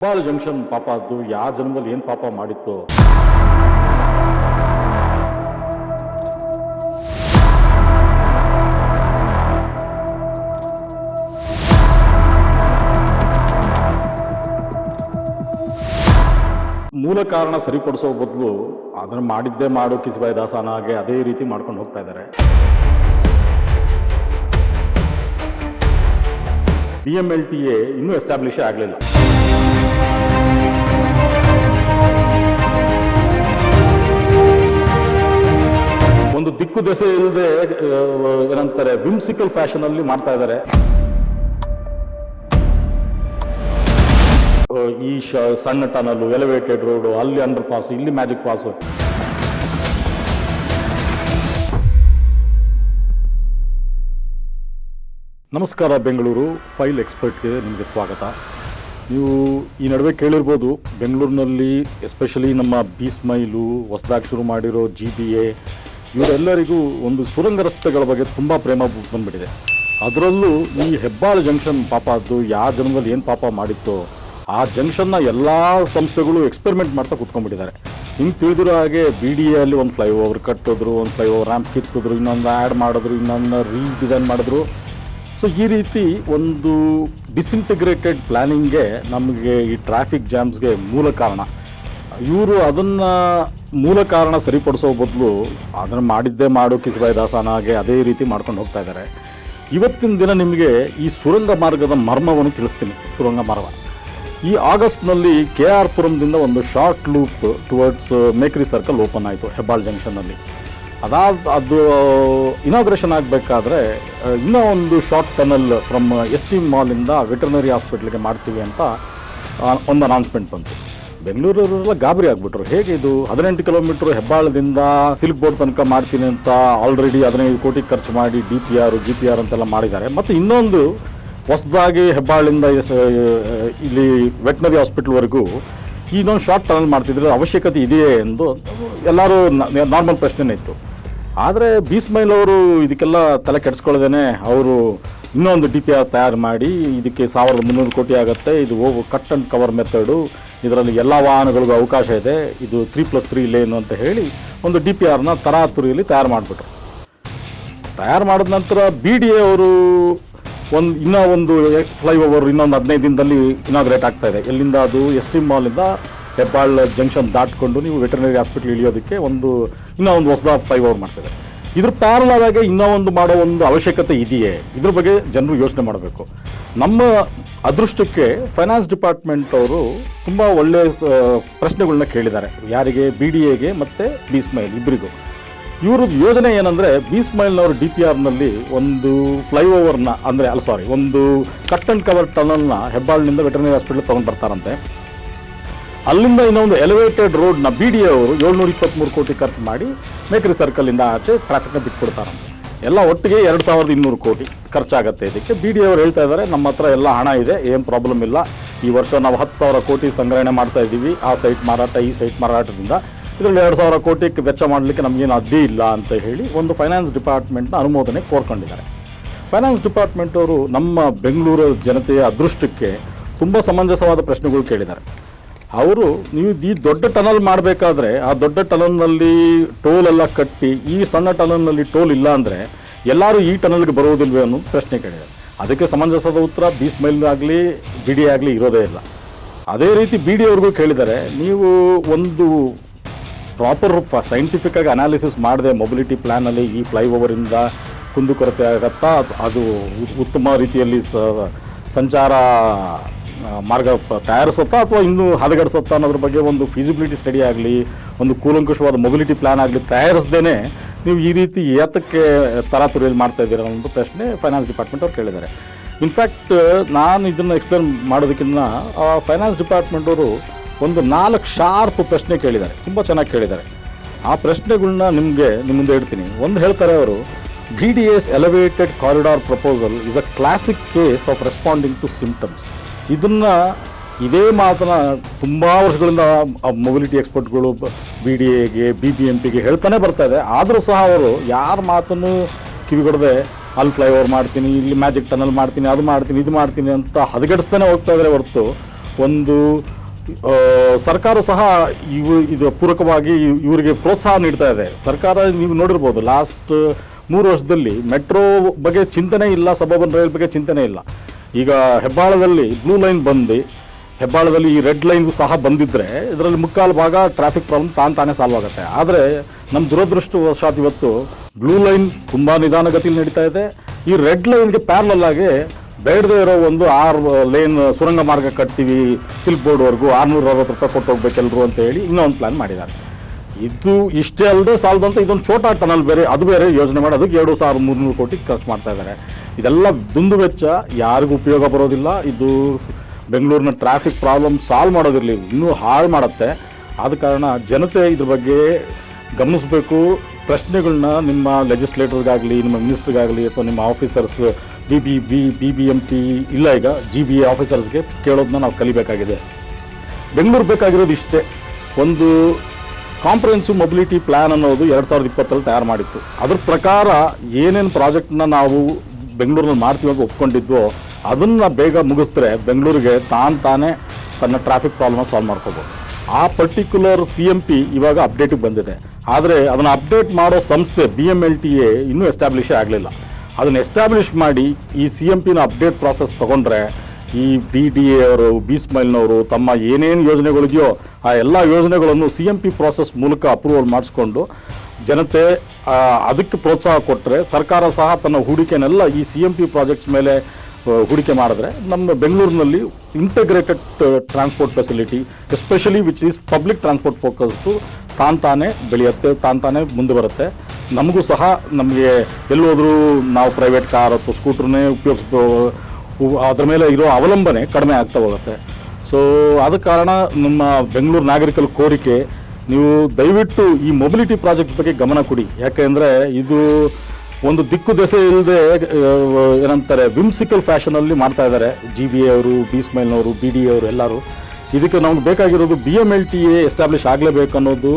Hebbal junction ಪಾಪ ಅದು ಯಾವ ಜನ್ಮದಲ್ಲಿ ಏನು ಪಾಪ ಮಾಡಿತ್ತು. ಮೂಲ ಕಾರಣ ಸರಿಪಡಿಸೋ ಬದಲು ಅದನ್ನು ಮಾಡಿದ್ದೇ ಮಾಡು ಕಿಸಿಬಾಯಿ ದಾಸನ ಹಾಗೆ ಅದೇ ರೀತಿ ಮಾಡ್ಕೊಂಡು ಹೋಗ್ತಾ ಇದ್ದಾರೆ. B M L T A ಇನ್ನೂ ಎಸ್ಟಾಬ್ಲಿಷ್ ಆಗಲಿಲ್ಲ. ಒಂದು ದಿಕ್ಕು ದೆಸೆ ಇಲ್ಲದೆ ಏನಂತಾರೆ ವಿಮ್ಸಿಕಲ್ ಫ್ಯಾಷನ್ ಅಲ್ಲಿ ಮಾಡ್ತಾ ಇದ್ದಾರೆ. ಈ ಸಣ್ಣ ಟನಲ್ ಎಲಿವೇಟೆಡ್ ರೋಡು ಅಲ್ಲಿ ಅಂಡರ್ ಪಾಸ್ ಇಲ್ಲಿ ಮ್ಯಾಜಿಕ್ ಪಾಸು ನಮಸ್ಕಾರ ಬೆಂಗಳೂರು, ಫೈಲ್ ಎಕ್ಸ್ಪರ್ಟ್ಗೆ ನಿಮಗೆ ಸ್ವಾಗತ. ನೀವು ಈ ನಡುವೆ ಕೇಳಿರ್ಬೋದು, ಬೆಂಗಳೂರಿನಲ್ಲಿ ಎಸ್ಪೆಷಲಿ ನಮ್ಮ ಬಿ ಸ್ಮೈಲು ಹೊಸದಾಗಿ ಶುರು ಮಾಡಿರೋ ಜಿ ಬಿ ಎ, ಇವರೆಲ್ಲರಿಗೂ ಒಂದು ಸುರಂಗ ರಸ್ತೆಗಳ ಬಗ್ಗೆ ತುಂಬ ಪ್ರೇಮ ಬಂದ್ಬಿಟ್ಟಿದೆ. ಅದರಲ್ಲೂ ಈ ಹೆಬ್ಬಾಳ ಜಂಕ್ಷನ್ ಪಾಪ ಅದು ಯಾವ ಜನ್ಮದಲ್ಲಿ ಏನು ಪಾಪ ಮಾಡಿತ್ತು, ಆ ಜಂಕ್ಷನ್ನ ಎಲ್ಲ ಸಂಸ್ಥೆಗಳು ಎಕ್ಸ್ಪೆರಿಮೆಂಟ್ ಮಾಡ್ತಾ ಕೂತ್ಕೊಂಡ್ಬಿಟ್ಟಿದ್ದಾರೆ. ಹಿಂಗೆ ತಿಳಿದಿರೋ ಹಾಗೆ ಬಿ ಡಿ ಎಲ್ಲಿ ಒಂದು ಫ್ಲೈಓವರ್ ಕಟ್ಟಿದ್ರು, ಒಂದು ಫ್ಲೈ ಓವರ್ ರ್ಯಾಂಪ್ ಕಿತ್ತಿದ್ರು, ಇನ್ನೊಂದು ಆ್ಯಡ್ ಮಾಡಿದ್ರು, ಇನ್ನೊಂದು ರೀಡಿಸೈನ್ ಮಾಡಿದ್ರು. ಸೊ ಈ ರೀತಿ ಒಂದು ಡಿಸಿಂಟಿಗ್ರೇಟೆಡ್ ಪ್ಲ್ಯಾನಿಂಗ್ಗೆ ನಮಗೆ ಈ ಟ್ರಾಫಿಕ್ ಜಾಮ್ಸ್ಗೆ ಮೂಲ ಕಾರಣ. ಇವರು ಅದನ್ನು ಮೂಲ ಕಾರಣ ಸರಿಪಡಿಸೋ ಬದಲು ಅದನ್ನು ಮಾಡಿದ್ದೇ ಮಾಡು ಕಿಸಬಾಯಿ ದಾಸನ ಹಾಗೆ ಅದೇ ರೀತಿ ಮಾಡ್ಕೊಂಡು ಹೋಗ್ತಾ ಇದ್ದಾರೆ. ಇವತ್ತಿನ ದಿನ ನಿಮಗೆ ಈ ಸುರಂಗ ಮಾರ್ಗದ ಮರ್ಮವನ್ನು ತಿಳಿಸ್ತೀನಿ. ಸುರಂಗ ಮಾರ್ಗ. ಈ ಆಗಸ್ಟ್ನಲ್ಲಿ ಕೆ ಆರ್ ಪುರಂದಿಂದ ಒಂದು short loop towards Mekhri circle open ಆಯಿತು ಹೆಬ್ಬಾಳ್ ಜಂಕ್ಷನ್ನಲ್ಲಿ ಅದಾದ ಅದು ಇನಾಗ್ರೇಷನ್ ಆಗಬೇಕಾದ್ರೆ ಇನ್ನೂ ಒಂದು short tunnel from S T ಮಾಲಿಂದ veterinary ಹಾಸ್ಪಿಟ್ಲಿಗೆ ಮಾಡ್ತೀವಿ ಅಂತ ಒಂದು ಅನೌನ್ಸ್ಮೆಂಟ್ ಬಂತು. ಬೆಂಗಳೂರವರೆಲ್ಲ ಗಾಬರಿ ಆಗಿಬಿಟ್ರು. ಹೇಗೆ ಇದು? ಹದಿನೆಂಟು ಕಿಲೋಮೀಟ್ರ್ ಹೆಬ್ಬಾಳದಿಂದ ಸಿಲ್ಕ್ ಬೋರ್ಡ್ ತನಕ ಮಾಡ್ತೀನಿ ಅಂತ ಆಲ್ರೆಡಿ ಹದಿನೈದು ಕೋಟಿ ಖರ್ಚು ಮಾಡಿ D P R G P R ಅಂತೆಲ್ಲ ಮಾಡಿದ್ದಾರೆ. ಮತ್ತು ಇನ್ನೊಂದು, ಹೊಸದಾಗಿ ಹೆಬ್ಬಾಳಿಂದ ಇಲ್ಲಿ ವೆಟ್ನರಿ ಹಾಸ್ಪಿಟ್ಲ್ವರೆಗೂ ಇನ್ನೊಂದು ಶಾರ್ಟ್ ಟನಲ್ ಮಾಡ್ತಿದ್ರೆ ಅವಶ್ಯಕತೆ ಇದೆಯೇ ಎಂದು ಎಲ್ಲರೂ ನಾರ್ಮಲ್ ಪ್ರಶ್ನೆನೇ ಇತ್ತು. ಆದರೆ ಬೀಸ್ಮೈಲ್ ಅವರು ಇದಕ್ಕೆಲ್ಲ ತಲೆ ಕೆಡಿಸ್ಕೊಳ್ಳದೇನೆ ಅವರು ಇನ್ನೊಂದು ಡಿ ಪಿ ಆರ್ ತಯಾರು ಮಾಡಿ ಇದಕ್ಕೆ ಸಾವಿರದ ಮುನ್ನೂರು ಕೋಟಿ ಆಗುತ್ತೆ. ಇದು ಹೋಗು ಕಟ್ ಆ್ಯಂಡ್ ಕವರ್ ಮೆಥಡು. ಇದರಲ್ಲಿ ಎಲ್ಲ ವಾಹನಗಳಿಗೂ ಅವಕಾಶ ಇದೆ. ಇದು ತ್ರೀ ಪ್ಲಸ್ ತ್ರೀ ಲೇನು ಅಂತ ಹೇಳಿ ಒಂದು ಡಿ ಪಿ ಆರ್ನ ತರಾತುರಿಯಲ್ಲಿ ತಯಾರು ಮಾಡಿಬಿಟ್ರು. ತಯಾರು ಮಾಡಿದ ನಂತರ ಬಿ ಡಿ ಅವರು ಒಂದು ಇನ್ನೂ ಒಂದು ಫ್ಲೈಓವರ್ ಇನ್ನೊಂದು ಹದಿನೈದು ದಿನದಲ್ಲಿ ಇನಾಗ್ರೇಟ್ ಆಗ್ತಾಯಿದೆ ಎಲ್ಲಿಂದ ಅದು? ಎಸ್ ಟಿ ಮಾಲಿಂದ ಹೆಬ್ಬಾಳ್ ಜಂಕ್ಷನ್ ದಾಟ್ಕೊಂಡು ನೀವು ವೆಟರ್ನರಿ ಹಾಸ್ಪಿಟ್ಲ್ ಇಳಿಯೋದಕ್ಕೆ ಒಂದು ಇನ್ನೂ ಒಂದು ಹೊಸದ ಫ್ಲೈಓವರ್ ಮಾಡ್ತಾರೆ ಇದ್ರ ಪ್ಯಾರಲ್ ಆಗಿ ಇನ್ನೂ ಒಂದು ಮಾಡೋ ಒಂದು ಅವಶ್ಯಕತೆ ಇದೆಯೇ? ಇದ್ರ ಬಗ್ಗೆ ಜನರು ಯೋಚನೆ ಮಾಡಬೇಕು. ನಮ್ಮ ಅದೃಷ್ಟಕ್ಕೆ ಫೈನಾನ್ಸ್ ಡಿಪಾರ್ಟ್ಮೆಂಟ್ ಅವರು ತುಂಬ ಒಳ್ಳೆಯ ಪ್ರಶ್ನೆಗಳನ್ನ ಕೇಳಿದ್ದಾರೆ. ಯಾರಿಗೆ? ಬಿ ಡಿ ಎಗೆ ಮತ್ತು ಬಿ ಸ್ಮೈಲ್ ಇಬ್ಬರಿಗೂ ಇವ್ರದ್ದು ಯೋಜನೆ ಏನಂದರೆ ಬಿ ಸ್ಮೈಲ್ನವರು ಡಿ ಪಿ ಆರ್ನಲ್ಲಿ ಒಂದು ಫ್ಲೈಓವರ್ನ ಅಂದರೆ, ಅಲ್ಲ ಸಾರಿ ಒಂದು ಕಟ್ ಆ್ಯಂಡ್ ಕವರ್ ಟನಲ್ನ ಹೆಬ್ಬಾಳಿನಿಂದ ವೆಟರ್ನರಿ ಹಾಸ್ಪಿಟಲ್ ತೊಗೊಂಡು ಬರ್ತಾರಂತೆ. ಅಲ್ಲಿಂದ ಇನ್ನೊಂದು ಎಲಿವೇಟೆಡ್ ರೋಡ್ನ ಬಿ ಡಿ ಅವರು ಏಳ್ನೂರ ಇಪ್ಪತ್ತ್ಮೂರು ಕೋಟಿ ಖರ್ಚು ಮಾಡಿ ಮೇಕ್ರಿ ಸರ್ಕಲಿಂದ ಆಚೆ ಟ್ರಾಫಿಕ್ನ ಬಿಟ್ಕೊಡ್ತಾರಂತೆ ಎಲ್ಲ ಒಟ್ಟಿಗೆ ಎರಡು ಸಾವಿರದ ಇನ್ನೂರು ಕೋಟಿ ಖರ್ಚಾಗತ್ತೆ ಇದಕ್ಕೆ. ಬಿ ಡಿ ಅವರು ಹೇಳ್ತಾ ಇದ್ದಾರೆ, ನಮ್ಮ ಹತ್ರ ಎಲ್ಲ ಹಣ ಇದೆ, ಏನು ಪ್ರಾಬ್ಲಮ್ ಇಲ್ಲ. ಈ ವರ್ಷ ನಾವು ಹತ್ತು ಸಾವಿರ ಕೋಟಿ ಸಂಗ್ರಹಣೆ ಮಾಡ್ತಾ ಇದ್ದೀವಿ, ಆ ಸೈಟ್ ಮಾರಾಟ, ಈ ಸೈಟ್ ಮಾರಾಟದಿಂದ. ಇದರಲ್ಲಿ ಎರಡು ಸಾವಿರ ಕೋಟಿ ವೆಚ್ಚ ಮಾಡಲಿಕ್ಕೆ ನಮಗೇನು ಅಡ್ಡಿ ಇಲ್ಲ ಅಂತ ಹೇಳಿ ಒಂದು ಫೈನಾನ್ಸ್ ಡಿಪಾರ್ಟ್ಮೆಂಟ್ನ ಅನುಮೋದನೆ ಕೋರ್ಕೊಂಡಿದ್ದಾರೆ. ಫೈನಾನ್ಸ್ ಡಿಪಾರ್ಟ್ಮೆಂಟ್ ಅವರು ನಮ್ಮ ಬೆಂಗಳೂರು ಜನತೆಯ ಅದೃಷ್ಟಕ್ಕೆ ತುಂಬ ಸಮಂಜಸವಾದ ಪ್ರಶ್ನೆಗಳು ಕೇಳಿದ್ದಾರೆ. ಅವರು ನೀವು ಈ ದೊಡ್ಡ ಟನಲ್ ಮಾಡಬೇಕಾದ್ರೆ ಆ ದೊಡ್ಡ ಟನಲ್ನಲ್ಲಿ ಟೋಲ್ ಎಲ್ಲ ಕಟ್ಟಿ, ಈ ಸಣ್ಣ ಟನಲ್ನಲ್ಲಿ ಟೋಲ್ ಇಲ್ಲ ಅಂದರೆ ಎಲ್ಲರೂ ಈ ಟನಲ್ಗೆ ಬರುವುದಿಲ್ವೇ ಅನ್ನೋ ಪ್ರಶ್ನೆ ಕೇಳಿದ್ದಾರೆ ಅದಕ್ಕೆ ಸಮಂಜಸದ ಉತ್ತರ ಬಿ ಸ್ಮೈಲ್ ಆಗಲಿ ಬಿ ಡಿ ಆಗಲಿ ಇರೋದೇ ಇಲ್ಲ. ಅದೇ ರೀತಿ ಬಿ ಡಿ ಅವ್ರಿಗೂ ಕೇಳಿದರೆ ನೀವು ಒಂದು ಪ್ರಾಪರ್ ಸೈಂಟಿಫಿಕ್ ಆಗಿ ಅನಾಲಿಸಿಸ್ ಮಾಡಿದೆ ಮೊಬಿಲಿಟಿ ಪ್ಲ್ಯಾನಲ್ಲಿ ಈ ಫ್ಲೈಓವರಿಂದ ಕುಂದುಕೊರತೆ ಆಗತ್ತಾ, ಅದು ಉತ್ತಮ ರೀತಿಯಲ್ಲಿ ಸಂಚಾರ ಮಾರ್ಗ ತಯಾರಿಸುತ್ತಾ ಅಥವಾ ಇನ್ನೂ ಹದಗಡಿಸುತ್ತಾ ಅನ್ನೋದ್ರ ಬಗ್ಗೆ ಒಂದು ಫಿಸಿಬಿಲಿಟಿ ಸ್ಟಡಿ ಆಗಲಿ, ಒಂದು ಕೂಲಂಕುಷವಾದ ಮೊಬಿಲಿಟಿ ಪ್ಲಾನ್ ಆಗಲಿ ತಯಾರಿಸ್ದೇ ನೀವು ಈ ರೀತಿ ಏತಕ್ಕೆ ತರಾತುರಿಯಲ್ಲಿ ಮಾಡ್ತಾ ಇದ್ದೀರಾ ಅನ್ನೋ ಪ್ರಶ್ನೆ ಫೈನಾನ್ಸ್ ಡಿಪಾರ್ಟ್ಮೆಂಟ್ ಅವ್ರು ಕೇಳಿದ್ದಾರೆ. ಇನ್ಫ್ಯಾಕ್ಟ್ ನಾನು ಇದನ್ನು ಎಕ್ಸ್ಪ್ಲೇನ್ ಮಾಡೋದಕ್ಕಿಂತ ಫೈನಾನ್ಸ್ ಡಿಪಾರ್ಟ್ಮೆಂಟ್ ಅವರು ಒಂದು ನಾಲ್ಕು ಶಾರ್ಪ್ ಪ್ರಶ್ನೆ ಕೇಳಿದ್ದಾರೆ. ತುಂಬ ಚೆನ್ನಾಗಿ ಕೇಳಿದ್ದಾರೆ. ಆ ಪ್ರಶ್ನೆಗಳನ್ನ ನಿಮಗೆ ನಿಮ್ಮ ಮುಂದೆ ಇಡ್ತೀನಿ. ಒಂದು ಹೇಳ್ತಾರೆ ಅವರು B D S elevated corridor proposal is a classic case of responding to symptoms ಇದನ್ನು ಇದೇ ಮಾತನ್ನ ತುಂಬ ವರ್ಷಗಳಿಂದ ಮೊಬಿಲಿಟಿ ಎಕ್ಸ್ಪರ್ಟ್ಗಳು ಬಿ ಡಿ ಎಗೆ ಬಿ ಬಿ ಎಂ ಪಿಗೆ ಹೇಳ್ತಾನೆ ಬರ್ತಾ ಇದೆ. ಆದರೂ ಸಹ ಅವರು ಯಾರ ಮಾತನ್ನು ಕಿವಿಗೊಡದೆ, ಅಲ್ಲಿ ಫ್ಲೈಓವರ್ ಮಾಡ್ತೀನಿ, ಇಲ್ಲಿ ಮ್ಯಾಜಿಕ್ ಟನಲ್ ಮಾಡ್ತೀನಿ, ಅದು ಮಾಡ್ತೀನಿ, ಇದು ಮಾಡ್ತೀನಿ ಅಂತ ಹದಗೆಡಿಸ್ತಾನೆ ಹೋಗ್ತಾ ಇದ್ದಾರೆ ಹೊರತು. ಒಂದು ಸರ್ಕಾರ ಸಹ ಇವು, ಇದು ಪೂರಕವಾಗಿ ಇವರಿಗೆ ಪ್ರೋತ್ಸಾಹ ನೀಡ್ತಾ ಇದೆ. ಸರ್ಕಾರ ನೀವು ನೋಡಿರ್ಬೋದು ಲಾಸ್ಟ್ ಮೂರು ವರ್ಷದಲ್ಲಿ ಮೆಟ್ರೋ ಬಗ್ಗೆ ಚಿಂತನೆ ಇಲ್ಲ ಸಬರ್ಬನ್ ರೈಲ್ ಬಗ್ಗೆ ಚಿಂತನೆ ಇಲ್ಲ. ಈಗ ಹೆಬ್ಬಾಳದಲ್ಲಿ ಬ್ಲೂ ಲೈನ್ ಬಂದು, ಹೆಬ್ಬಾಳದಲ್ಲಿ ಈ ರೆಡ್ ಲೈನ್ ಸಹ ಬಂದಿದ್ದರೆ ಇದರಲ್ಲಿ ಮುಕ್ಕಾಲು ಭಾಗ ಟ್ರಾಫಿಕ್ ಪ್ರಾಬ್ಲಮ್ ತಾನು ತಾನೇ ಸಾಲ್ವ್ ಆಗುತ್ತೆ. ಆದರೆ ನಮ್ಮ ದುರದೃಷ್ಟವಶಾತ್ ಇವತ್ತು ಬ್ಲೂ ಲೈನ್ ತುಂಬ ನಿಧಾನಗತಿಯಲ್ಲಿ ನಡೀತಾ ಇದೆ. ಈ ರೆಡ್ ಲೈನ್ಗೆ ಪ್ಯಾರಲಲ್ ಆಗಿ ಬೇಡದೇ ಇರೋ ಒಂದು ಆರು ಲೈನ್ ಸುರಂಗ ಮಾರ್ಗ ಕಟ್ತೀವಿ ಸಿಲ್ಕ್ ಬೋರ್ಡ್ವರೆಗೂ ಆರುನೂರ ಅರವತ್ತು ರೂಪಾಯಿ ಕೊಟ್ಟು ಹೋಗ್ಬೇಕೆಲ್ಲರೂ ಅಂತ ಹೇಳಿ ಇನ್ನೂ ಒಂದು ಪ್ಲ್ಯಾನ್ ಮಾಡಿದ್ದಾರೆ. ಇದು ಇಷ್ಟೇ ಅಲ್ಲದೆ ಸಾಲದಂತ ಇದೊಂದು ಛೋಟಾ ಟನಲ್ ಬೇರೆ, ಅದು ಬೇರೆ ಯೋಜನೆ ಮಾಡಿ, ಅದಕ್ಕೆ ಎರಡು ಸಾವಿರದ ಮೂರುನೂರು ಕೋಟಿ ಖರ್ಚು ಮಾಡ್ತಾ ಇದ್ದಾರೆ. ಇದೆಲ್ಲ ದುಂದು ವೆಚ್ಚ, ಯಾರಿಗೂ ಉಪಯೋಗ ಬರೋದಿಲ್ಲ. ಇದು ಬೆಂಗಳೂರಿನ ಟ್ರಾಫಿಕ್ ಪ್ರಾಬ್ಲಮ್ ಸಾಲ್ವ್ ಮಾಡೋದಿರಲಿ, ಇನ್ನೂ ಹಾಳು ಮಾಡುತ್ತೆ. ಆದ ಕಾರಣ ಜನತೆ ಇದ್ರ ಬಗ್ಗೆ ಗಮನಿಸಬೇಕು. ಪ್ರಶ್ನೆಗಳನ್ನ ನಿಮ್ಮ ಲೆಜಿಸ್ಲೇಟರ್ಗಾಗಲಿ ನಿಮ್ಮ ಮಿನಿಸ್ಟ್ರಿಗಾಗಲಿ ಅಥವಾ ನಿಮ್ಮ officers B B B B B M P ಇಲ್ಲ ಈಗ ಜಿ ಬಿ ಎ ಆಫೀಸರ್ಸ್ಗೆ ಕೇಳೋದನ್ನ ನಾವು ಕಲಿಬೇಕಾಗಿದೆ. ಬೆಂಗಳೂರು ಬೇಕಾಗಿರೋದು ಇಷ್ಟೇ. ಒಂದು ಕಾಂಪ್ರಹೆನ್ಸಿವ್ ಮೊಬಿಲಿಟಿ ಪ್ಲ್ಯಾನ್ ಅನ್ನೋದು ಎರಡು ಸಾವಿರದ ಇಪ್ಪತ್ತರಲ್ಲಿ ತಯಾರು ಮಾಡಿತ್ತು. ಅದ್ರ ಪ್ರಕಾರ ಏನೇನು ಪ್ರಾಜೆಕ್ಟ್ನ ನಾವು ಬೆಂಗಳೂರಲ್ಲಿ ಮಾಡ್ತೀವಿ ಅಂತ ಒಪ್ಕೊಂಡಿದ್ವೋ, ಅದನ್ನು ಬೇಗ ಮುಗಿಸಿದ್ರೆ ಬೆಂಗಳೂರಿಗೆ ತಾನು ತಾನೇ ತನ್ನ ಟ್ರಾಫಿಕ್ ಪ್ರಾಬ್ಲಮ್ ಸಾಲ್ವ್ ಮಾಡ್ಕೋಬೋದು. ಆ ಪರ್ಟಿಕ್ಯುಲರ್ ಸಿ ಎಂ ಪಿ ಇವಾಗ ಅಪ್ಡೇಟಿಗೆ ಬಂದಿದೆ. ಆದರೆ ಅದನ್ನು ಅಪ್ಡೇಟ್ ಮಾಡೋ ಸಂಸ್ಥೆ B M L T A ಇನ್ನೂ ಎಸ್ಟಾಬ್ಲಿಷೇ ಆಗಲಿಲ್ಲ. ಅದನ್ನು ಎಸ್ಟಾಬ್ಲಿಷ್ ಮಾಡಿ ಈ ಸಿ ಎಂ ಪಿನ ಅಪ್ಡೇಟ್ ಪ್ರಾಸೆಸ್ ತೊಗೊಂಡ್ರೆ ಈ ಬಿ ಡಿ ಎ ಅವರು ಬಿ ಸ್ಮೈಲ್ನವರು ತಮ್ಮ ಏನೇನು ಯೋಜನೆಗಳಿದೆಯೋ, ಆ ಎಲ್ಲ ಯೋಜನೆಗಳನ್ನು ಸಿ ಎಂ ಪಿ ಪ್ರಾಸೆಸ್ ಮೂಲಕ ಅಪ್ರೂವಲ್ ಮಾಡಿಸ್ಕೊಂಡು ಜನತೆ ಅದಕ್ಕೆ ಪ್ರೋತ್ಸಾಹ ಕೊಟ್ಟರೆ ಸರ್ಕಾರ ಸಹ ತನ್ನ ಹೂಡಿಕೆನೆಲ್ಲ ಈ ಸಿ ಎಂ ಪಿ ಪ್ರಾಜೆಕ್ಟ್ಸ್ ಮೇಲೆ ಹೂಡಿಕೆ ಮಾಡಿದ್ರೆ ನಮ್ಮ ಬೆಂಗಳೂರಿನಲ್ಲಿ integrated transport facility especially which is public transport focused ತಾನು ತಾನೇ ಬೆಳೆಯುತ್ತೆ, ತಾನು ತಾನೇ ಮುಂದೆ ಬರುತ್ತೆ. ನಮಗೂ ಸಹ ನಮಗೆ ಎಲ್ಲೋದ್ರೂ ನಾವು ಪ್ರೈವೇಟ್ ಕಾರ್ ಅಥವಾ ಸ್ಕೂಟ್ರನ್ನೇ ಉಪಯೋಗಿಸ್ಬೋ, ಅದ್ರ ಮೇಲೆ ಇರೋ ಅವಲಂಬನೆ ಕಡಿಮೆ ಆಗ್ತಾ ಹೋಗುತ್ತೆ. ಸೊ ಆದ ಕಾರಣ ನಮ್ಮ ಬೆಂಗಳೂರು ನಾಗರಿಕರ ಕೋರಿಕೆ ನೀವು ದಯವಿಟ್ಟು ಈ ಮೊಬಿಲಿಟಿ ಪ್ರಾಜೆಕ್ಟ್ ಬಗ್ಗೆ ಗಮನ ಕೊಡಿ. ಯಾಕೆಂದರೆ ಇದು ಒಂದು ದಿಕ್ಕು ದೆಸೆ ಇಲ್ಲದೆ ಏನಂತಾರೆ ವಿಮ್ಸಿಕಲ್ ಫ್ಯಾಷನಲ್ಲಿ ಮಾಡ್ತಾ ಇದ್ದಾರೆ. ಜಿ ಬಿ ಅವರು ಬಿ ಸ್ಮೈಲ್ನವರು ಬಿ ಡಿ ಅವರು ಎಲ್ಲರೂ. ಇದಕ್ಕೆ ನಮ್ಗೆ ಬೇಕಾಗಿರೋದು B M L T A establish ಆಗಲೇಬೇಕು ಅನ್ನೋದು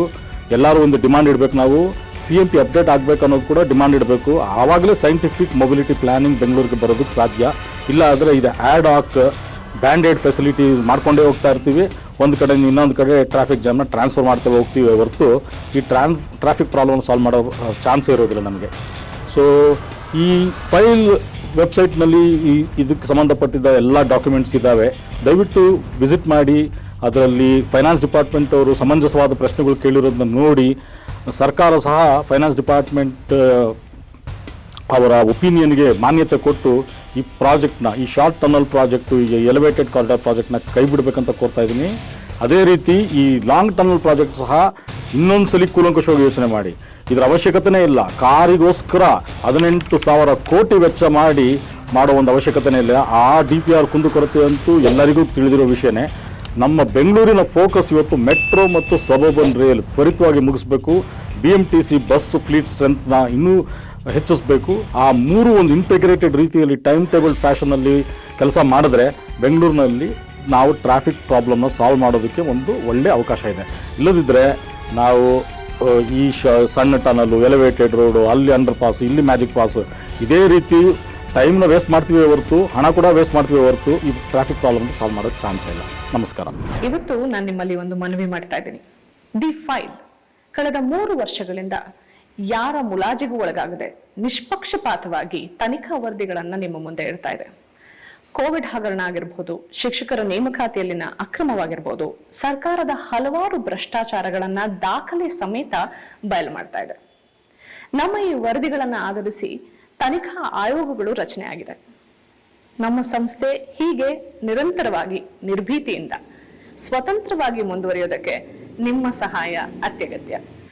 ಎಲ್ಲರೂ ಒಂದು ಡಿಮಾಂಡ್ ಇಡಬೇಕು ನಾವು. ಸಿ ಎಂ ಪಿ ಅಪ್ಡೇಟ್ ಆಗಬೇಕು ಅನ್ನೋದು ಕೂಡ ಡಿಮಾಂಡ್ ಇಡಬೇಕು. ಆವಾಗಲೇ ಸೈಂಟಿಫಿಕ್ ಮೊಬಿಲಿಟಿ ಪ್ಲಾನಿಂಗ್ ಬೆಂಗಳೂರಿಗೆ ಬರೋದಕ್ಕೆ ಸಾಧ್ಯ. ಇಲ್ಲ ಆದರೆ ಇದು ಆ್ಯಡ್ ಆಕ್ ಬ್ಯಾಂಡೇಡ್ ಫೆಸಿಲಿಟಿ ಮಾಡ್ಕೊಂಡೇ ಹೋಗ್ತಾ ಇರ್ತೀವಿ. ಒಂದು ಕಡೆ ಇನ್ನೊಂದು ಕಡೆ ಟ್ರಾಫಿಕ್ ಜಾಮ್ನ ಟ್ರಾನ್ಸ್ಫರ್ ಮಾಡ್ತಾ ಹೋಗ್ತೀವಿ ಹೊರತು ಈ ಟ್ರಾನ್ ಟ್ರಾಫಿಕ್ ಪ್ರಾಬ್ಲಮ್ ಸಾಲ್ವ್ ಮಾಡೋ ಚಾನ್ಸ್ ಇರೋದಿಲ್ಲ ನಮಗೆ. ಸೊ ಈ ಫೈಲ್ ವೆಬ್ಸೈಟ್ನಲ್ಲಿ ಈ, ಇದಕ್ಕೆ ಸಂಬಂಧಪಟ್ಟಿದ್ದ ಎಲ್ಲ ಡಾಕ್ಯುಮೆಂಟ್ಸ್ ಇದ್ದಾವೆ ದಯವಿಟ್ಟು ವಿಸಿಟ್ ಮಾಡಿ, ಅದರಲ್ಲಿ ಫೈನಾನ್ಸ್ ಡಿಪಾರ್ಟ್ಮೆಂಟ್ ಅವರು ಸಮಂಜಸವಾದ ಪ್ರಶ್ನೆಗಳು ಕೇಳಿರೋದನ್ನ ನೋಡಿ, ಸರ್ಕಾರ ಸಹ ಫೈನಾನ್ಸ್ ಡಿಪಾರ್ಟ್ಮೆಂಟ್ ಅವರ ಒಪಿನಿಯನ್ಗೆ ಮಾನ್ಯತೆ ಕೊಟ್ಟು ಈ ಪ್ರಾಜೆಕ್ಟ್ನ, ಈ ಶಾರ್ಟ್ ಟನಲ್ ಪ್ರಾಜೆಕ್ಟು, ಈ ಎಲಿವೇಟೆಡ್ ಕಾರಿಡಾರ್ ಪ್ರಾಜೆಕ್ಟ್ನ ಕೈ ಬಿಡಬೇಕಂತ ಕೋರ್ತಾ ಇದ್ದೀನಿ. ಅದೇ ರೀತಿ ಈ ಲಾಂಗ್ ಟನಲ್ ಪ್ರಾಜೆಕ್ಟ್ ಸಹ ಇನ್ನೊಂದು ಸಲ ಕೂಲಂಕಷವಾಗಿ ಯೋಚನೆ ಮಾಡಿ. ಇದರ ಅವಶ್ಯಕತೆನೇ ಇಲ್ಲ. ಕಾರಿಗೋಸ್ಕರ ಹದಿನೆಂಟು ಸಾವಿರ ಕೋಟಿ ವೆಚ್ಚ ಮಾಡಿ ಮಾಡೋ ಒಂದು ಅವಶ್ಯಕತೆನೇ ಇಲ್ಲ. ಆ ಡಿ ಪಿ ಆರ್ ಕುಂದುಕೊರತೆ ಅಂತೂ ಎಲ್ಲರಿಗೂ ತಿಳಿದಿರೋ ವಿಷಯನೇ. ನಮ್ಮ ಬೆಂಗಳೂರಿನ ಫೋಕಸ್ ಇವತ್ತು ಮೆಟ್ರೋ ಮತ್ತು ಸಬರ್ಬನ್ ರೈಲ್ ತ್ವರಿತವಾಗಿ ಮುಗಿಸ್ಬೇಕು. B M T C bus fleet ಸ್ಟ್ರೆಂತ್ನ ಇನ್ನೂ ಹೆಚ್ಚಿಸಬೇಕು. ಆ ಮೂರು ಒಂದು ಇಂಟಿಗ್ರೇಟೆಡ್ ರೀತಿಯಲ್ಲಿ ಟೈಮ್ ಟೇಬಲ್ ಫ್ಯಾಷನಲ್ಲಿ ಕೆಲಸ ಮಾಡಿದ್ರೆ ಬೆಂಗಳೂರಿನಲ್ಲಿ ನಾವು ಟ್ರಾಫಿಕ್ ಪ್ರಾಬ್ಲಮ್ನ ಸಾಲ್ವ್ ಮಾಡೋದಕ್ಕೆ ಒಂದು ಒಳ್ಳೆಯ ಅವಕಾಶ ಇದೆ. ಇಲ್ಲದಿದ್ದರೆ ನಾವು ಈ ಶ, ಸಣ್ಣ ಟನಲ್ಲು ಎಲಿವೇಟೆಡ್ ರೋಡು ಅಲ್ಲಿ ಅಂಡರ್ ಪಾಸ್ ಇಲ್ಲಿ ಮ್ಯಾಜಿಕ್ ಪಾಸು ಇದೇ ರೀತಿ ಟೈಮ್ನ ವೇಸ್ಟ್ ಮಾಡ್ತೀವಿ ಹೊರತು, ಹಣ ಕೂಡ ವೇಸ್ಟ್ ಮಾಡ್ತೀವಿ ಹೊರತು ಈ ಟ್ರಾಫಿಕ್ ಪ್ರಾಬ್ಲಮ್ ಸಾಲ್ವ್ ಮಾಡೋ ಚಾನ್ಸ್ ಇಲ್ಲ. ನಮಸ್ಕಾರ. ಇವತ್ತು ನಾನು ನಿಮ್ಮಲ್ಲಿ ಒಂದು ಮನವಿ ಮಾಡ್ತಾ ಇದ್ದೀನಿ. ದಿ ಫೈಲ್ ಕಳೆದ ಮೂರು ವರ್ಷಗಳಿಂದ ಯಾರ ಮುಲಾಜಿಗೂ ಒಳಗಾಗದೆ ನಿಷ್ಪಕ್ಷಪಾತವಾಗಿ ತನಿಖಾ ವರದಿಗಳನ್ನ ನಿಮ್ಮ ಮುಂದೆ ಇಡ್ತಾ ಇದೆ. ಕೋವಿಡ್ ಹಗರಣ ಆಗಿರ್ಬೋದು, ಶಿಕ್ಷಕರ ನೇಮಕಾತಿಯಲ್ಲಿನ ಅಕ್ರಮವಾಗಿರ್ಬೋದು, ಸರ್ಕಾರದ ಹಲವಾರು ಭ್ರಷ್ಟಾಚಾರಗಳನ್ನ ದಾಖಲೆ ಸಮೇತ ಬಯಲು ಮಾಡ್ತಾ ಇದೆ. ನಮ್ಮ ಈ ವರದಿಗಳನ್ನ ಆಧರಿಸಿ ತನಿಖಾ ಆಯೋಗಗಳು ರಚನೆ ಆಗಿದೆ ನಮ್ಮ ಸಂಸ್ಥೆ ಹೀಗೆ ನಿರಂತರವಾಗಿ ನಿರ್ಭೀತಿಯಿಂದ ಸ್ವತಂತ್ರವಾಗಿ ಮುಂದುವರಿಯೋದಕ್ಕೆ ನಿಮ್ಮ ಸಹಾಯ ಅತ್ಯಗತ್ಯ.